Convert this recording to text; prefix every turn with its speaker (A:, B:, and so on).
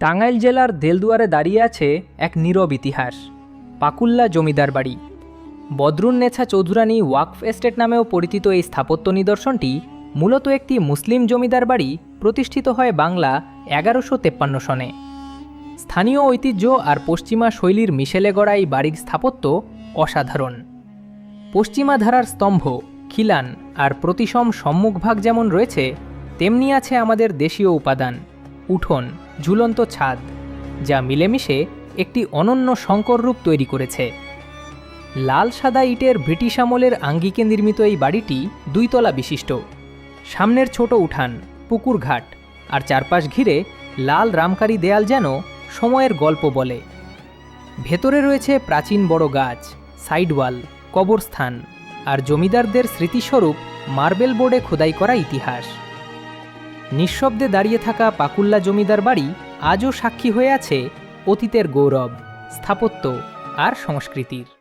A: টাঙ্গাইল জেলার দেলদুয়ারে দাঁড়িয়ে আছে এক নীরব ইতিহাস। পাকুল্লা জমিদার বাড়ি। বদরুন্নেছা চৌধুরানী ওয়াকফ এস্টেট নামেও পরিচিত এই স্থাপত্য নিদর্শনটি মূলত একটি মুসলিম জমিদার বাড়ি প্রতিষ্ঠিত হয় বাংলা এগারোশো তেপ্পান্ন সনে। স্থানীয় ঐতিহ্য আর পশ্চিমা শৈলীর মিশেলে গড়া এই বাড়ির স্থাপত্য অসাধারণ। পশ্চিমা ধারার স্তম্ভ, খিলান আর প্রতিসম সম্মুখভাগ যেমন রয়েছে, তেমনি আছে আমাদের দেশীয় উপাদান। উঠোন, ঝুলন্ত ছাদ, যা মিলেমিশে একটি অনন্য শঙ্কর রূপ তৈরি করেছে। লাল সাদা ইটের ব্রিটিশ আমলের আঙ্গিকে নির্মিত এই বাড়িটি দুইতলা বিশিষ্ট। সামনের ছোট উঠান, পুকুর ঘাট আর চারপাশ ঘিরে লাল রামকারি দেয়াল যেন সময়ের গল্প বলে। ভেতরে রয়েছে প্রাচীন বড় গাছ, সাইডওয়াল, কবরস্থান আর জমিদারদের স্মৃতিস্বরূপ মার্বেল বোর্ডে খোদাই করা ইতিহাস। নিঃশব্দে দাঁড়িয়ে থাকা পাকুল্লা জমিদার বাড়ি আজও সাক্ষী হয়ে আছে অতীতের গৌরব, স্থাপত্য আর সংস্কৃতির।